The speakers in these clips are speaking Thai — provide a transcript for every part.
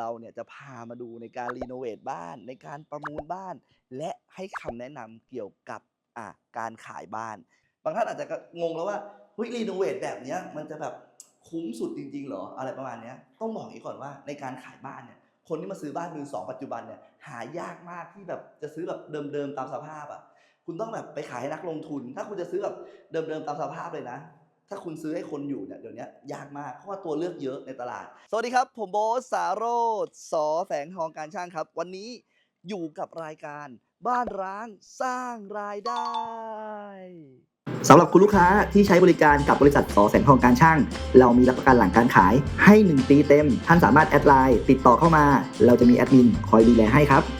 เราเนี่ยจะพามาดูในการรีโนเวทบ้าน ในการประมูลบ้าน และให้คำแนะนำเกี่ยวกับอะการขายบ้าน บางท่านอาจจะงงแล้วว่าเฮ้ยรีโนเวทแบบเนี้ยมันจะแบบคุ้มสุดจริงๆเหรออะไรประมาณเนี้ยต้องบอกอย่างนี้ก่อนว่าในการขายบ้านเนี่ยคนที่มาซื้อบ้านมือสองปัจจุบันเนี่ยหายากมากที่แบบจะซื้อแบบเดิมๆตามสภาพอะคุณต้องแบบไปขายให้นักลงทุน ถ้าคุณจะซื้อแบบเดิมๆตามสภาพเลยนะ ถ้าคุณซื้อให้คนอยู่เนี่ยเดี๋ยวนี้ยากมากเพราะว่าตัวเลือกเยอะในตลาด สวัสดีครับ ผมโบทสาโรธสอแฝงทองการช่างครับ วันนี้อยู่กับรายการ บ้านร้างสร้างรายได้สำหรับคุณลูกค้าที่ใช้บริการกับบริษัทสอแสงทองการช่าง เรามีรับประกันหลังการขายให้ 1 ปีเต็ม ท่านสามารถแอดไลน์ติดต่อเข้ามา เราจะมีแอดมินคอยดูแลให้ครับ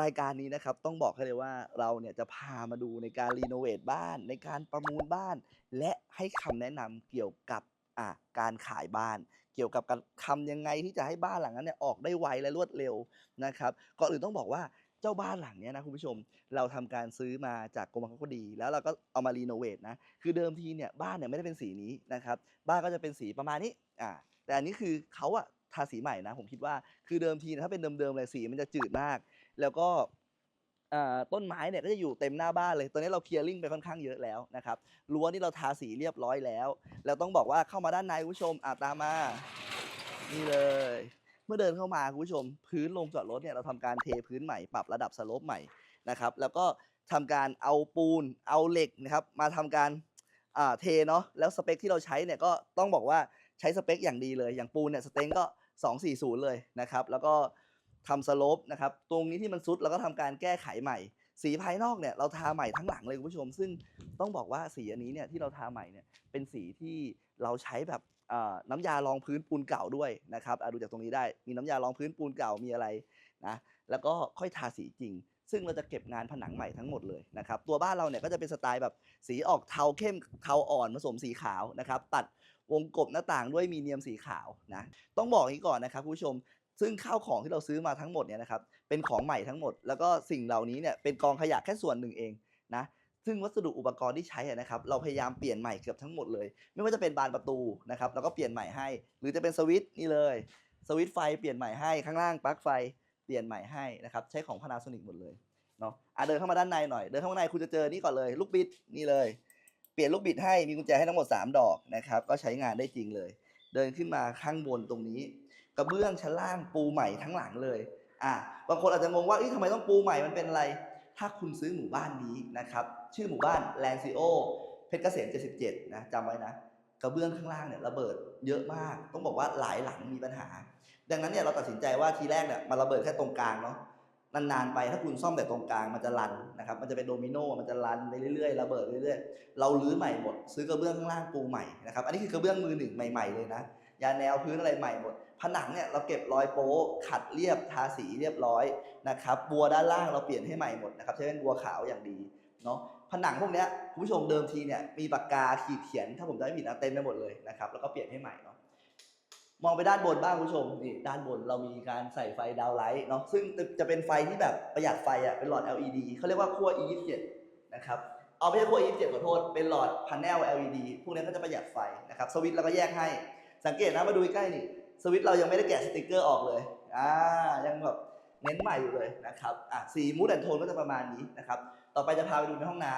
รายการนี้นะครับต้องบอกให้เลยว่าเราเนี่ยจะพามาดูในการรีโนเวทบ้าน ในการประมูลบ้าน และให้คำแนะนำเกี่ยวกับอะการขายบ้าน เกี่ยวกับการทำยังไงที่จะให้บ้านหลังนั้นเนี่ยออกได้ไวและรวดเร็วนะครับก่อนอื่นต้องบอกว่าเจ้าบ้านหลังเนี้ยนะคุณผู้ชม เราทำการซื้อมาจากกรมบังคับคดี แล้วเราก็เอามารีโนเวทนะคือเดิมทีเนี่ยบ้านเนี่ยไม่ได้เป็นสีนี้นะครับบ้านก็จะเป็นสีประมาณนี้อ่าแต่อันนี้คือเขาอะทาสีใหม่นะผมคิดว่าคือเดิมทีถ้าเป็นเดิมๆเลยสีมันจะจืดมาก แล้วก็ต้นไม้เนี่ยก็จะอยู่เต็มหน้าบ้านเลย ตอนนี้เราเคลียร์ลิงไปค่อนข้างเยอะแล้วนะครับรั้วนี่เราทาสีเรียบร้อยแล้ว แล้วต้องบอกว่าเข้ามาด้านในคุณผู้ชมอาตามา นี่เลย เมื่อเดินเข้ามาคุณผู้ชม พื้นลงจอดรถเนี่ยเราทำการเทพื้นใหม่ปรับระดับสโลปใหม่นะครับ แล้วก็ทำการเอาปูนเอาเหล็กนะครับ มาทำการเทเนาะแล้วสเปคที่เราใช้เนี่ยก็ต้องบอกว่าใช้สเปคอย่างดีเลย อย่างปูนเนี่ยสเต็งก็240 เลยนะครับ แล้วก็ ทำสโลปนะครับตรงนี้ที่มันซุดเราก็ทำการแก้ไขใหม่ สีภายนอกเนี่ยเราทาใหม่ทั้งหลังเลยคุณผู้ชม ซึ่งต้องบอกว่าสีอันนี้เนี่ยที่เราทาใหม่เนี่ยเป็นสีที่เราใช้แบบน้ำยารองพื้นปูนเก่าด้วยนะครับอะดูจากตรงนี้ได้มีน้ำยารองพื้นปูนเก่ามีอะไรนะแล้วก็ค่อยทาสีจริง ซึ่งเราจะเก็บงานผนังใหม่ทั้งหมดเลยนะครับตัวบ้านเราเนี่ยก็จะเป็นสไตล์แบบสีออกเทาเข้มเทาอ่อนผสมสีขาวนะครับตัดวงกบหน้าต่างด้วยมีเนียมสีขาวนะต้องบอกอย่างนี้ก่อนนะครับคุณผู้ชม ซึ่งข้าวของที่เราซื้อมาทั้งหมดเนี่ยนะครับเป็นของใหม่ทั้งหมด แล้วก็สิ่งเหล่านี้เนี่ยเป็นกองขยะแค่ส่วนหนึ่งเองนะซึ่งวัสดุอุปกรณ์ที่ใช้นะครับเราพยายามเปลี่ยนใหม่เกือบทั้งหมดเลย ไม่ว่าจะเป็นบานประตูนะครับเราก็เปลี่ยนใหม่ให้ หรือจะเป็นสวิตช์นี่เลยสวิตช์ไฟเปลี่ยนใหม่ให้ข้างล่างปลั๊กไฟเปลี่ยนใหม่ให้นะครับใช้ของ Panasonic หมดเลยเนาะอะเดินเข้ามาด้านในหน่อย เดินเข้ามาด้านในคุณจะเจอนี่ก่อนเลยลูกบิดนี่เลย เปลี่ยนลูกบิดให้มีกุญแจให้ทั้งหมด 3 ดอกนะครับก็ใช้งานได้จริงเลย เดินขึ้นมาข้างบนตรงนี้ กระเบื้องชั้นล่างปูใหม่ทั้งหลังเลยอะบางคนอาจจะงงว่าเอ๊ะทำไมต้องปูใหม่มันเป็นอะไร ถ้าคุณซื้อหมู่บ้านนี้นะครับ ชื่อหมู่บ้านแลนซิโอเพชรเกษม 77 นะจำไว้นะ กระเบื้องข้างล่างเนี่ยระเบิดเยอะมาก ต้องบอกว่าหลายหลังมีปัญหา ดังนั้นเนี่ยเราตัดสินใจว่าทีแรกเนี่ยมันระเบิดแค่ตรงกลางเนาะนานๆไปถ้าคุณซ่อมแต่ตรงกลางมันจะรันนะครับมันจะเป็นโดมิโนมันจะรันไปเรื่อยๆระเบิดเรื่อยๆเราลื้อใหม่หมดซื้อกระเบื้องข้างล่างปูใหม่นะครับอันนี้คือกระเบื้องมือหนึ่งใหม่ ๆเลยนะ ยาแนวพื้นอะไรใหม่หมด ผนังเนี่ยเราเก็บรอยโป๊ขัดเรียบทาสีเรียบร้อยนะครับบัวด้านล่างเราเปลี่ยนให้ใหม่หมดนะครับใช้เป็นบัวขาวอย่างดีเนาะผนังพวกเนี้ยคุณผู้ชมเดิมทีเนี่ยมีปากกาขีดเขียน ถ้าผมจำไม่ผิดนะเต็มไปหมดเลยนะครับแล้วก็เปลี่ยนให้ใหม่เนาะมองไปด้านบนบ้างคุณผู้ชมนี่ด้านบนเรามีการใส่ไฟดาวไลท์เนาะซึ่งจะเป็นไฟที่แบบประหยัดไฟอะเป็นหลอด LED เขาเรียกว่าขั้ว E27 นะครับเอาไม่ใช่ขั้ว E27 ขอโทษเป็นหลอดพาร์เนล LED พวกนี้ก็จะประหยัดไฟนะครับสวิตช์เราก็แยกให้ สังเกตนะมาดูใกล้นี่สวิตเรายังไม่ได้แกะสติกเกอร์ออกเลยอ่ายังแบบเน้นใหม่อยู่เลยนะครับอะสีมูดแอนโทนก็จะประมาณนี้นะครับ ต่อไปจะพาไปดูในห้องน้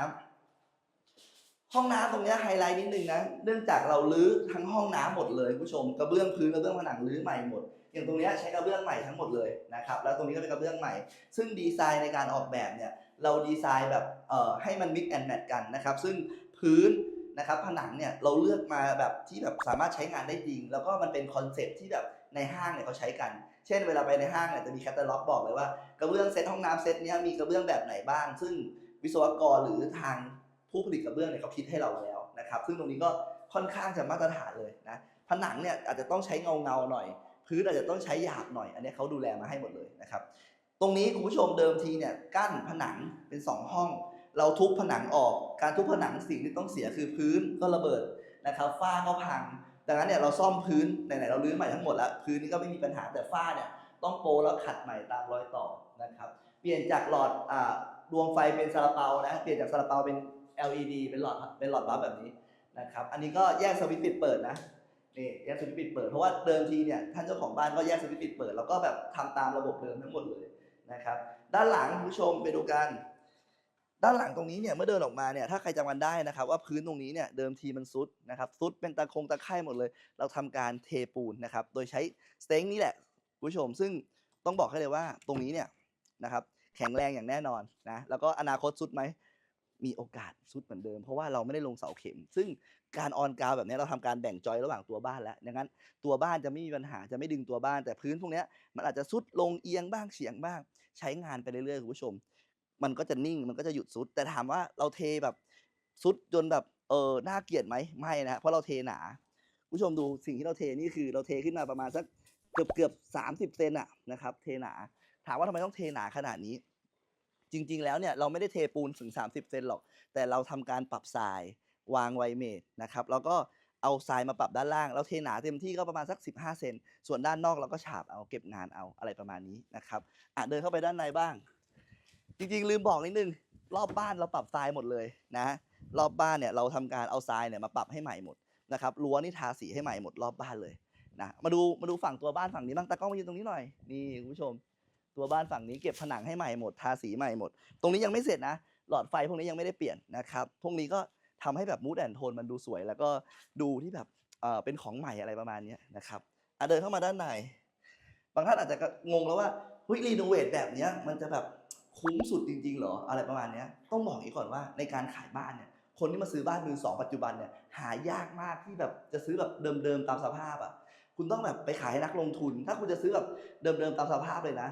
ำห้องน้ำตรงเนี้ยไฮไลท์นิดนึงนะ เนื่องจากเราลื้อทั้งห้องน้ำหมดเลยคุณผู้ชมกระเบื้องพื้นกระเบื้องผนังลื้อใหม่หมด อย่างตรงเนี้ยใช้กระเบื้องใหม่ทั้งหมดเลยนะครับ แล้วตรงนี้ก็เป็นกระเบื้องใหม่ ซึ่งดีไซน์ในการออกแบบเนี่ยเราดีไซน์แบบเอ่อให้มันมิกแอนแมทกันนะครับ ซึ่งพื้น นะครับผนังเนี่ยเราเลือกมาแบบที่แบบสามารถใช้งานได้จริง แล้วก็มันเป็นคอนเซ็ปต์ที่แบบในห้างเนี่ยเขาใช้กัน เช่น เวลาไปในห้างเนี่ยจะมีแคตตาล็อกบอกเลยว่ากระเบื้องเซตห้องน้ำเซตเนี้ยมีกระเบื้องแบบไหนบ้าง ซึ่งวิศวกรหรือทางผู้ผลิตกระเบื้องเนี่ยเขาคิดให้เราแล้วนะครับซึ่งตรงนี้ก็ค่อนข้างจะมาตรฐานเลยนะผนังเนี่ยอาจจะต้องใช้เงาเงาหน่อย พื้นอาจจะต้องใช้หยาบหน่อย อันนี้เขาดูแลมาให้หมดเลยนะครับตรงนี้คุณผู้ชมเดิมทีเนี่ยกั้นผนังเป็นสองห้อง เราทุบผนังออก การทุบผนังสิ่งที่ต้องเสียคือพื้นก็ระเบิดนะครับฝ้าก็พัง ดังนั้นเนี่ยเราซ่อมพื้นไหนๆเราลื้อใหม่ทั้งหมดแล้วพื้นนี่ก็ไม่มีปัญหาแต่ฝ้าเนี่ยต้องโปแล้วขัดใหม่ตามรอยต่อนะครับเปลี่ยนจากหลอดอ่าดวงไฟเป็นซาลาเปานะเปลี่ยนจากซาลาเปาเป็น LED เป็นหลอดเป็นหลอดบัฟแบบนี้นะครับอันนี้ก็แยกสวิตช์ปิดเปิดนะนี่แยกสวิตช์ปิดเปิดเพราะว่าเดิมทีเนี่ยท่านเจ้าของบ้านก็แยกสวิตช์ปิดเปิดแล้วก็แบบทำตามระบบเดิมทั้งหมดเลยนะครับด้านหลังผู้ชมไปดูกัน ด้านหลังตรงนี้เนี่ยเมื่อเดินออกมาเนี่ยถ้าใครจำกันได้นะครับว่าพื้นตรงนี้เนี่ยเดิมทีมันซุดนะครับซุดเป็นตะคงตะไคร่หมดเลย เราทำการเทปูนนะครับโดยใช้สเต็งนี่แหละคุณผู้ชม ซึ่งต้องบอกให้เลยว่าตรงนี้เนี่ยนะครับแข็งแรงอย่างแน่นอนนะแล้วก็อนาคตซุดไหมมีโอกาสซุดเหมือนเดิม เพราะว่าเราไม่ได้ลงเสาเข็ม ซึ่งการออนกาวแบบนี้เราทำการแบ่งจอยระหว่างตัวบ้านแล้วดังนั้น ตัวบ้านจะไม่มีปัญหาจะไม่ดึงตัวบ้านแต่พื้นพวกนี้มันอาจจะซุดลงเอียงบ้างเฉียงบ้าง ใช้งานไปเรื่อยๆคุณผู้ชม มันก็จะนิ่งมันก็จะหยุดซุด แต่ถามว่าเราเทแบบซุดจนแบบเออน่าเกลียดไหมไม่นะฮะเพราะเราเทหนาผู้ชมดูสิ่งที่เราเทนี่คือเราเทขึ้นมาประมาณสักเกือบเกือบสามสิบเซนอะนะครับเทหนา ถามว่าทำไมต้องเทหนาขนาดนี้ จริง ๆ แล้วเนี่ยเราไม่ได้เทปูนถึง 30 เซนหรอก แต่เราทำการปรับทรายวางไวเมดนะครับแล้วก็เอาทรายมาปรับด้านล่างเราเทหนาเต็มที่ก็ประมาณสัก 15 เซน ส่วนด้านนอกเราก็ฉาบเอาเก็บงานเอาอะไรประมาณนี้นะครับอะเดินเข้าไปด้านในบ้าง จริงๆ ลืมบอกนิดนึง รอบบ้านเราปรับทรายหมดเลยนะ รอบบ้านเนี่ยเราทำการเอาทรายเนี่ยมาปรับให้ใหม่หมดนะครับรั้วนี่ทาสีให้ใหม่หมดรอบบ้านเลยนะมาดูมาดูฝั่งตัวบ้านฝั่งนี้บ้างตากล้องมายืนตรงนี้หน่อยนี่คุณผู้ชม ตัวบ้านฝั่งนี้เก็บผนังให้ใหม่หมดทาสีใหม่หมด ตรงนี้ยังไม่เสร็จนะ หลอดไฟพวกนี้ยังไม่ได้เปลี่ยนนะครับพวกนี้ก็ทำให้แบบมูดแอนโทนมันดูสวย แล้วก็ดูที่แบบเออเป็นของใหม่อะไรประมาณนี้นะครับเดินเข้ามาด้านในบางท่านอาจจะงงแล้วว่าเฮ้ยรีโนเวทแบบนี้มันจะแบบ คุ้มสุดจริง ๆ เหรอ อะไรประมาณนี้ต้องบอกอย่างนี้ก่อนว่าในการขายบ้านเนี่ยคนที่มาซื้อบ้านมือสองปัจจุบันเนี่ยหายากมากที่แบบจะซื้อแบบเดิมๆตามสภาพอะคุณต้องแบบไปขายให้นักลงทุน ถ้าคุณจะซื้อแบบเดิมๆตามสภาพเลยนะ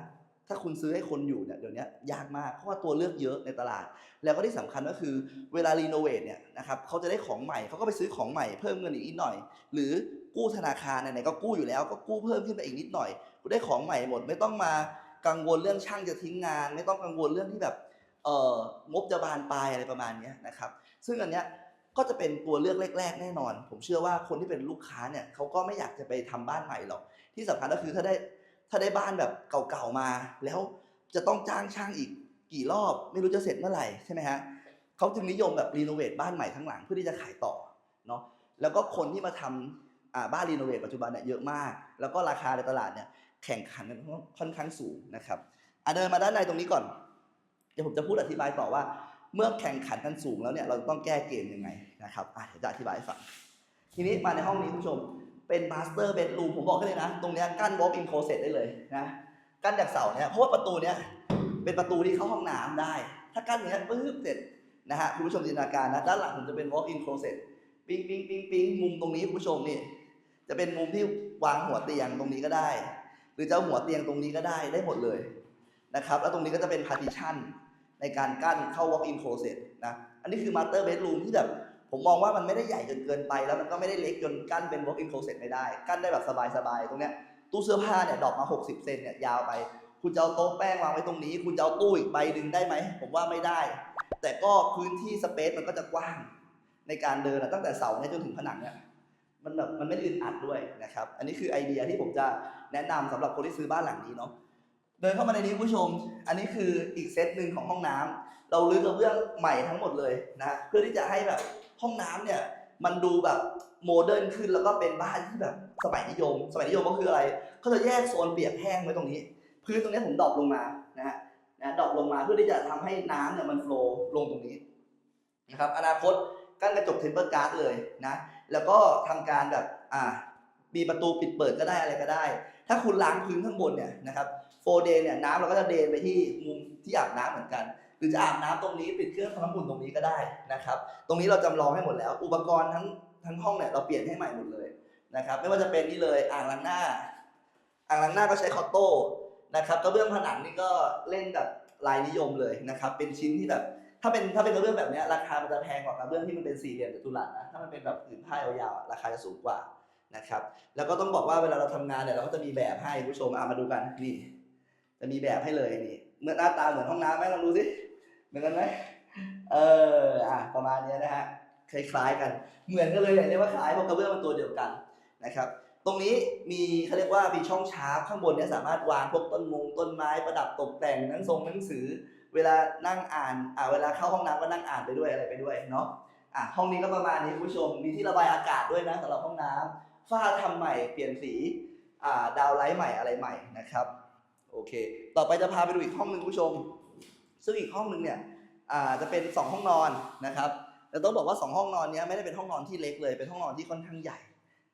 ถ้าคุณซื้อให้คนอยู่เนี่ยเดี๋ยวนี้ยากมากเพราะว่าตัวเลือกเยอะในตลาด แล้วก็ที่สำคัญก็คือเวลารีโนเวทเนี่ยนะครับเขาจะได้ของใหม่เขาก็ไปซื้อของใหม่เพิ่มเงินอีกนิดหน่อย หรือกู้ธนาคารไหนๆก็กู้อยู่แล้วก็กู้เพิ่มขึ้นไปอีกนิดหน่อยคุณได้ของใหม่หมดไม่ต้องมา กังวลเรื่องช่างจะทิ้งงาน ไม่ต้องกังวลเรื่องที่แบบเอ่องบจะบานปลายอะไรประมาณนี้นะครับ ซึ่งอันเนี้ยก็จะเป็นตัวเลือกแรก ๆ แน่นอน ผมเชื่อว่าคนที่เป็นลูกค้าเนี่ยเขาก็ไม่อยากจะไปทำบ้านใหม่หรอก ที่สำคัญก็คือถ้าได้ถ้าได้บ้านแบบเก่าๆมา แล้วจะต้องจ้างช่างอีกกี่รอบไม่รู้จะเสร็จเมื่อไหร่ใช่ไหมฮะเขาจึงนิยมแบบรีโนเวทบ้านใหม่ทั้งหลังเพื่อที่จะขายต่อเนาะแล้วก็คนที่มาทำอ่าบ้านรีโนเวทปัจจุบันเนี่ยเยอะมาก แล้วก็ราคาในตลาดเนี่ย แข่งขันกันค่อนข้างสูงนะครับอะเดินมาด้านในตรงนี้ก่อน เดี๋ยวผมจะพูดอธิบายต่อว่า เมื่อแข่งขันกันสูงแล้วเนี่ยเราต้องแก้เกมยังไงนะครับอะเดี๋ยวจะอธิบายให้ฟังทีนี้มาในห้องนี้คุณผู้ชมเป็นมาสเตอร์เบดรูมผมบอกให้เลยนะ ตรงนี้กั้น walk in closet ได้เลยนะกั้นจากเสาเนี่ยเพราะว่าประตูเนี้ยเป็นประตูที่เข้าห้องน้ำได้ ถ้ากั้นอย่างเงี้ยปึ๊บเสร็จนะฮะคุณผู้ชมจินตนาการนะด้านหลังผมจะเป็น walk in closet ปิ๊งปิ๊งปิ๊งปิ๊งมุมตรงนี้คุณผู้ชมนี่จะเป็นมุมที่วางหัวเตียงตรงนี้ก็ได้ หรือจะเอาหัวเตียงตรงนี้ก็ได้ได้หมดเลยนะครับ แล้วตรงนี้ก็จะเป็น partition ในการกั้นเข้า walk in closet นะ อันนี้คือ master bedroom ที่แบบผมมองว่ามันไม่ได้ใหญ่จนเกินไป แล้วมันก็ไม่ได้เล็กจนกั้นเป็น walk in closet ไม่ได้ กั้นได้แบบสบายๆ ตรงเนี้ยตู้เสื้อผ้าเนี่ยดรอกมา 60 เซนเนี่ยยาวไป คุณจะเอาโต๊ะแป้งวางไว้ตรงนี้ คุณจะเอาตู้อีกใบหนึ่งได้ไหม ผมว่าไม่ได้ แต่ก็พื้นที่สเปซมันก็จะกว้างในการเดินตั้งแต่เสาเนี่ยจนถึงผนังเนี่ยมันแบบมันไม่อึดอัดด้วยนะครับ อันนี้คือไอเดียที่ผมจะ แนะนำสำหรับคนที่ซื้อบ้านหลังนี้เนาะเดินเข้ามาในนี้คุณผู้ชม อันนี้คืออีกเซตหนึ่งของห้องน้ำเราลื้อกระเบื้องใหม่ทั้งหมดเลยนะเพื่อที่จะให้แบบห้องน้ำเนี่ยมันดูแบบโมเดิร์นขึ้นแล้วก็เป็นบ้านที่แบบสมัยนิยม สมัยนิยมก็คืออะไรเขาจะแยกโซนเปียกแห้งไว้ตรงนี้ พื้นตรงนี้ผมดรอปลงมานะฮะนะดรอปลงมาเพื่อที่จะทำให้น้ำเนี่ยมันโฟลว์ลงตรงนี้นะครับอนาคตกั้นกระจกเทมเปอร์การ์ดเลยนะแล้วก็ทำการแบบอ่า มีประตูปิดเปิดก็ได้อะไรก็ได้ ถ้าคุณล้างพื้นข้างบนเนี่ยนะครับโฟเดย์เนี่ยน้ำเราก็จะเดนไปที่มุมที่อาบน้ำเหมือนกัน หรือจะอาบน้ำตรงนี้ปิดเครื่องทำน้ำอุ่นตรงนี้ก็ได้นะครับ ตรงนี้เราจำลองให้หมดแล้ว อุปกรณ์ทั้งทั้งห้องเนี่ยเราเปลี่ยนให้ใหม่หมดเลยนะครับไม่ว่าจะเป็นนี่เลยอ่างล้างหน้า อ่างล้างหน้าก็ใช้คอตโต้นะครับกระเบื้องผนังนี่ก็เล่นกับลายนิยมเลยนะครับ เป็นชิ้นที่แบบ ถ้าเป็นถ้าเป็นกระเบื้องแบบเนี้ยราคามันจะแพงกว่ากระเบื้องที่มันเป็นสี่เหลี่ยมจัตุรัสนะถ้ามันเป็นแบบผืนผ้ายาวๆราคาจะสูงกว่า นะครับ แล้วก็ต้องบอกว่าเวลาเราทำงานเนี่ยเราก็จะมีแบบให้ผู้ชมเอามาดูกันนี่ จะมีแบบให้เลยนี่เมื่อหน้าตาเหมือนห้องน้ำไหมลองดูสิเหมือนกันไหมเอออะประมาณนี้นะฮะคล้ายๆกัน เหมือนกันเลยเรียกว่าคล้ายเพราะกระเบื้องมันตัวเดียวกันนะครับ ตรงนี้มีเขาเรียกว่ามีช่องชาร์ปข้างบนเนี่ยสามารถวางพวกต้นมงต้นไม้ประดับตกแต่งหนังทรงหนังสือ เวลานั่งอ่านอ่าเวลาเข้าห้องน้ำก็นั่งอ่านไปด้วยอะไรไปด้วยเนาะอะห้องนี้ก็ประมาณนี้คุณผู้ชมมีที่ระบายอากาศด้วยนะสำหรับห้องน้ำ ฝ้าทำใหม่เปลี่ยนสีาดาวไลท์ใหม่อะไรใหม่นะครับโอเค ต่อไปจะพาไปดูอีกห้องหนึ่งผู้ชม ซึ่งอีกห้องหนึ่งเนี่ยจะเป็น 2 ห้องนอนนะครับแต่ต้องบอกว่า 2 ห้องนอนนี้ไม่ได้เป็นห้องนอนที่เล็กเลย เป็นห้องนอนที่ค่อนข้างใหญ่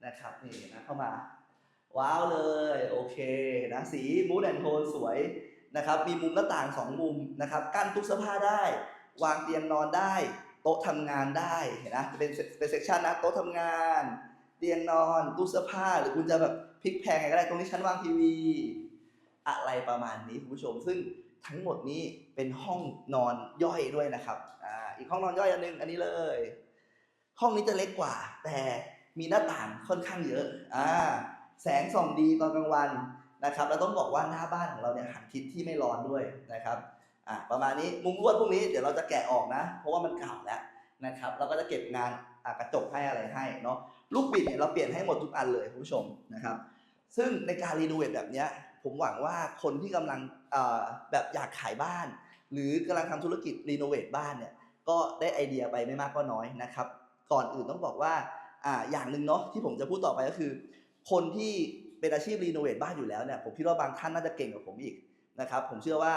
นะครับนี่นะเข้ามาว้าวเลยโอเคนะสีมูดแอนโทนสวยนะครับมีมุมหน้าต่าง 2 มุมนะครับกั้นตู้เสื้อผ้าได้ วางเตียงนอนได้ โต๊ะทำงานได้เห็นนะเป็นเป็นเซกชันนะโต๊ะทำงาน เตียงนอนตู้เสื้อผ้าหรือคุณจะแบบพลิกแพงไงก็ได้ตรงนี้ชั้นวางทีวี อะไรประมาณนี้คุณผู้ชม ซึ่งทั้งหมดนี้เป็นห้องนอนย่อยด้วยนะครับอ่าอีกห้องนอนย่อยอันหนึงอันนี้เลย ห้องนี้จะเล็กกว่า แต่มีหน้าต่างค่อนข้างเยอะอ่าแสงส่องดีตอนกลางวันนะครับแล้วต้องบอกว่าหน้าบ้านของเราเนี่ยหันทิศที่ไม่ร้อนด้วยนะครับอ่าประมาณนี้มุมลวดพวกนี้เดี๋ยวเราจะแกะออกนะ เพราะว่ามันเก่าแล้วนะครับ เราก็จะเก็บงานกระจกให้อะไรให้เนาะ ลูกบิดเนี่ยเราเปลี่ยนให้หมดทุกอันเลยคุณผู้ชมนะครับ ซึ่งในการรีโนเวทแบบนี้ผมหวังว่าคนที่กำลังแบบอยากขายบ้าน หรือกำลังทำธุรกิจรีโนเวทบ้านเนี่ยก็ได้ไอเดียไปไม่มากก็น้อยนะครับ ก่อนอื่นต้องบอกว่าอ่าอย่างหนึ่งเนาะที่ผมจะพูดต่อไปก็คือ คนที่เป็นอาชีพรีโนเวทบ้านอยู่แล้วเนี่ยผมคิดว่าบางท่านน่าจะเก่งกว่าผมอีกนะครับผมเชื่อว่า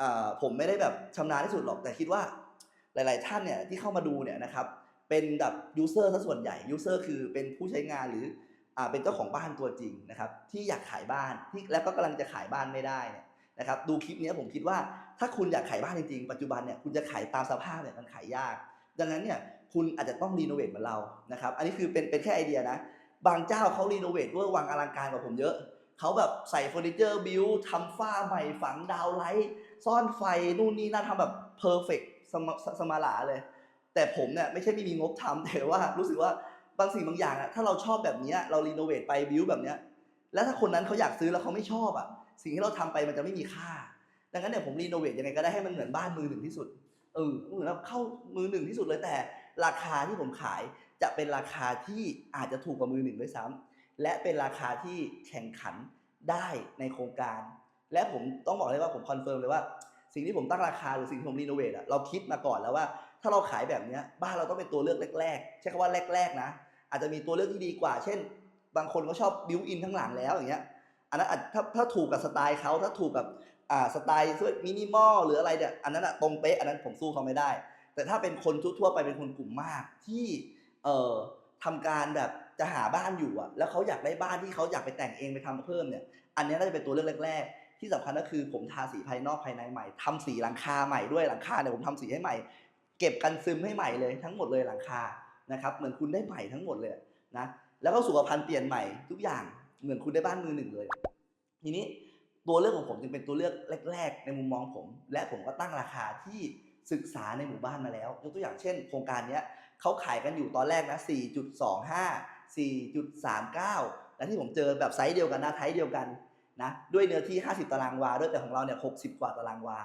อ่าผมไม่ได้แบบชำนาญที่สุดหรอกแต่คิดว่าหลาย ๆ ท่านเนี่ยที่เข้ามาดูเนี่ยนะครับ เป็นแบบยูเซอร์ซะส่วนใหญ่ยูเซอร์คือเป็นผู้ใช้งานหรืออ่าเป็นเจ้าของบ้านตัวจริงนะครับที่อยากขายบ้านที่แล้วก็กำลังจะขายบ้านไม่ได้เนี่ยนะครับดูคลิปนี้ผมคิดว่าถ้าคุณอยากขายบ้านจริงๆปัจจุบันเนี่ยคุณจะขายตามสภาพเนี่ยมันขายยาก ดังนั้นเนี่ยคุณอาจจะต้องรีโนเวทเหมือนเรานะครับอันนี้คือเป็นเป็นแค่ไอเดียนะ บางเจ้าเขารีโนเวทด้วยวังอลังการกว่าผมเยอะเขาแบบใส่เฟอร์นิเจอร์บิวทำฝ้าใหม่ฝังดาวไลท์ซ่อนไฟนู่นนี่นั่นทำแบบเพอร์เฟกสมสมาลาเลย แต่ผมเนี่ยไม่ใช่ไม่มีงบทำแต่ว่ารู้สึกว่าบางสิ่งบางอย่างอะถ้าเราชอบแบบนี้เรารีโนเวทไปบิวแบบเนี้ยแล้วถ้าคนนั้นเขาอยากซื้อแล้วเขาไม่ชอบอะสิ่งที่เราทำไปมันจะไม่มีค่า ดังนั้นเนี่ยผมรีโนเวทยังไงก็ได้ให้มันเหมือนบ้านมือหนึ่งที่สุดเออเหมือนเข้ามือหนึ่งที่สุดเลยแต่ ราคาที่ผมขายจะเป็นราคาที่อาจจะถูกกว่ามือหนึ่งด้วยซ้ำและเป็นราคาที่แข่งขันได้ในโครงการ และผมต้องบอกเลยว่าผมคอนเฟิร์มเลยว่า สิ่งที่ผมตั้งราคาหรือสิ่งที่ผมรีโนเวทอะเราคิดมาก่อนแล้วว่า ถ้าเราขายแบบนี้บ้านเราต้องเป็นตัวเลือกแรกๆใช้คำว่าแรกๆนะ อาจจะมีตัวเลือกที่ดีกว่า เช่น บางคนก็ชอบบิวอินทั้งหลังแล้วอย่างเงี้ยอันนั้นถ้าถ้าถูกกับสไตล์เขาถ้าถูกกับอ่าสไตล์มินิมอลหรืออะไรเนี่ยอันนั้นอะตรงเป๊ะอันนั้นผมสู้เขาไม่ได้ แต่ถ้าเป็นคนทั่วไปเป็นคนกลุ่มมากที่เอ่อทำการแบบจะหาบ้านอยู่อะแล้วเขาอยากได้บ้านที่เขาอยากไปแต่งเองไปทำเพิ่มเนี่ย อันนี้น่าจะเป็นตัวเลือกแรก ๆ ที่สำคัญก็คือผมทาสีภายนอกภายในใหม่ทำสีหลังคาใหม่ด้วยหลังคาเนี่ยผมทำสีให้ใหม่ เก็บกันซึมให้ใหม่เลยทั้งหมดเลยหลังคานะครับเหมือนคุณได้ใหม่ทั้งหมดเลยนะแล้วก็สุขภัณฑ์เปลี่ยนใหม่ทุกอย่างเหมือนคุณได้บ้านมือหนึ่งเลย ทีนี้ตัวเลือกของผมจึงเป็นตัวเลือกแรก ๆ ในมุมมองผม และผมก็ตั้งราคาที่ศึกษาในหมู่บ้านมาแล้วยกตัวอย่างเช่น โครงการนี้เขาขายกันอยู่ตอนแรกนะ 4.25 4.39 และที่ผมเจอแบบไซส์เดียวกันนะไทป์เดียวกันนะด้วยเนื้อที่ 50 ตารางวา ด้วยแต่ของเราเนี่ย 60 กว่าตารางวา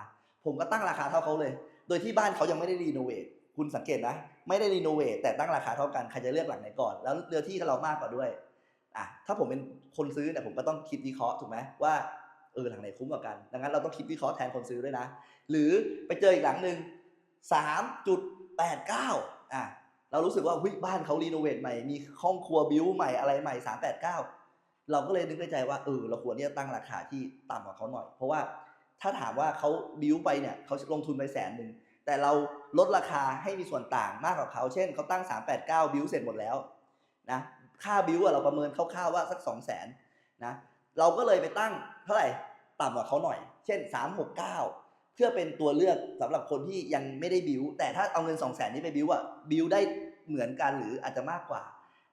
ผมก็ตั้งราคาเท่าเขาเลย โดยที่บ้านเขายังไม่ได้รีโนเวทคุณสังเกตนะ ไม่ได้รีโนเวทแต่ตั้งราคาเท่ากันใครจะเลือกหลังไหนก่อน แล้วเนื้อที่เรามากกว่าด้วยอะถ้าผมเป็นคนซื้อเนี่ยผมก็ต้องคิดวิเคราะห์ถูกไหมว่าเออหลังไหนคุ้มกว่ากันดังนั้นเราต้องคิดวิเคราะห์แทนคนซื้อด้วยนะ หรือไปเจออีกหลังหนึ่งสามจุดแปดเก้าอะเรารู้สึกว่าหุ้ยบ้านเขารีโนเวทใหม่มีห้องครัวบิวใหม่อะไรใหม่สามแปดเก้าเราก็เลยนึกในใจว่าเออเราควรที่จะตั้งราคาที่ต่ำกว่าเขาหน่อย เพราะว่า ถ้าถามว่าเขาบิวไปเนี่ยเขาลงทุนไปแสนหนึ่งแต่เราลดราคาให้มีส่วนต่างมากกว่าเขาเช่นเขาตั้ง 389 บิวเสร็จหมดแล้วนะค่าบิวอะเราประเมินคร่าวๆว่าสัก 2 0 0 0 0นนะเราก็เลยไปตั้งเท่าไหร่ต่ำกว่าเขาหน่อย เช่น 369 เพื่อเป็นตัวเลือกสำหรับคนที่ยังไม่ได้บิวแต่ถ้าเอาเงิน 2 0 0 0 0นนี้ไปบิวอะบิวได้เหมือนกันหรืออาจจะมากกว่า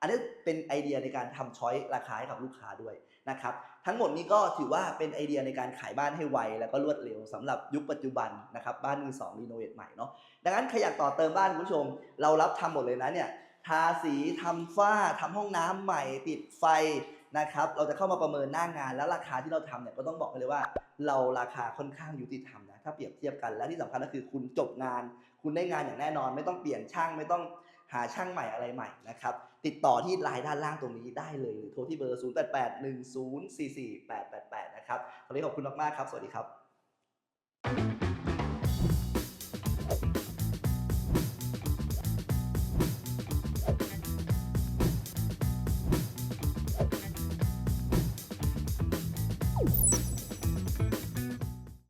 อันนี้เป็นไอเดียในการทำช้อยราคาให้กับลูกค้าด้วยนะครับ ทั้งหมดนี้ก็ถือว่าเป็นไอเดียในการขายบ้านให้ไว แล้วก็รวดเร็วสำหรับยุคปัจจุบันนะครับบ้านมือสองรีโนเวทใหม่เนาะดังนั้นใครอยากต่อเติมบ้านคุณผู้ชม เรารับทำหมดเลยนะเนี่ยทาสีทำฝ้าทำห้องน้ำใหม่ติดไฟนะครับเราจะเข้ามาประเมินหน้างานแล้วราคาที่เราทำเนี่ยก็ต้องบอกเลยว่า เราราคาค่อนข้างยุติธรรมนะถ้าเปรียบเทียบกันและที่สำคัญก็คือคุณจบงาน คุณได้งานอย่างแน่นอน ไม่ต้องเปลี่ยนช่างไม่ต้อง หาช่างใหม่อะไรใหม่นะครับ ติดต่อที่ไลน์ด้านล่างตรงนี้ได้เลย โทรที่เบอร์ 0881044888 นะครับวันนี้ขอบคุณมากๆครับ สวัสดีครับ